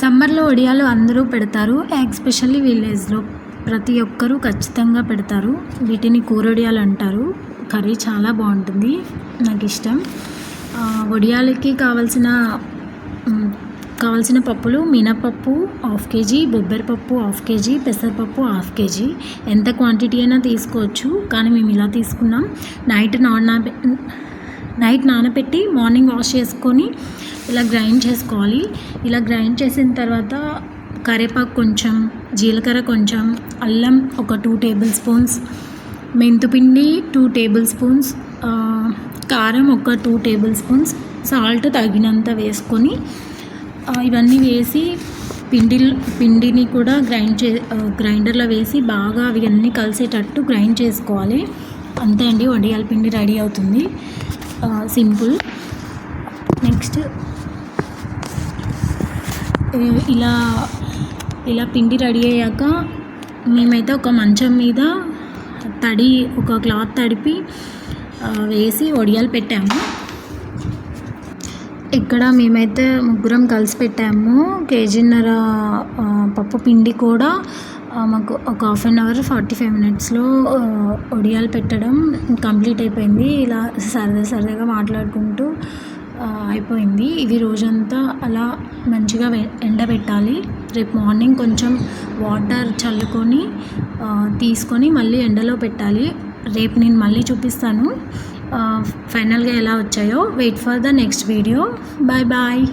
సమ్మర్లో వడియాలు అందరూ పెడతారు ఎస్పెషల్లీ విలేజ్లో ప్రతి ఒక్కరూ ఖచ్చితంగా పెడతారు. వీటిని కూరొడియాలు అంటారు. కర్రీ చాలా బాగుంటుంది నాకు ఇష్టం వడియాలకి కావాల్సిన కావాల్సిన పప్పులు మినపప్పు హాఫ్ కేజీ బొబ్బరిపప్పు హాఫ్ కేజీ పెసరపప్పు హాఫ్ కేజీ. ఎంత క్వాంటిటీ అయినా తీసుకోవచ్చు కానీ మేము ఇలా తీసుకున్నాం. నైట్ నాన నైట్ నానబెట్టి మార్నింగ్ వాష్ చేసుకొని ఇలా గ్రైండ్ చేసుకోవాలి. ఇలా గ్రైండ్ చేసిన తర్వాత కరివేపాకు కొంచెం జీలకర్ర కొంచెం అల్లం ఒక టూ టేబుల్ స్పూన్స్ మెంతుపిండి టూ టేబుల్ స్పూన్స్ కారం ఒక టూ టేబుల్ స్పూన్స్ సాల్ట్ తగినంత వేసుకొని ఇవన్నీ వేసి పిండి పిండిని కూడా గ్రైండ్ చే గ్రైండర్లో వేసి బాగా అవి అన్నీ కలిసేటట్టు గ్రైండ్ చేసుకోవాలి. అంతే అండి వడియాల పిండి రెడీ అవుతుంది. సింపుల్. నెక్స్ట్ ఇలా ఇలా పిండి రెడీ అయ్యాక మేమైతే ఒక మంచం మీద తడి ఒక క్లాత్ తడిపి వేసి వడియాలు పెట్టాము. ఇక్కడ మేమైతే ముగ్గురం కలిసి పెట్టాము. కేజీన్నర పప్పు పిండి కూడా మాకు ఒక half an hour forty five మినిట్స్లో ఒడియాలు పెట్టడం కంప్లీట్ అయిపోయింది. ఇలా సరదా సరదాగా మాట్లాడుకుంటూ అయిపోయింది. ఇవి రోజంతా అలా మంచిగా వె- ఎండబెట్టాలి. రేపు మార్నింగ్ కొంచెం వాటర్ చల్లుకొని తీసుకొని మళ్ళీ ఎండలో పెట్టాలి. రేపు నేను మళ్ళీ చూపిస్తాను. ఫైనల్గా ఎలా వచ్చాయో. Wait for the next video. Bye bye.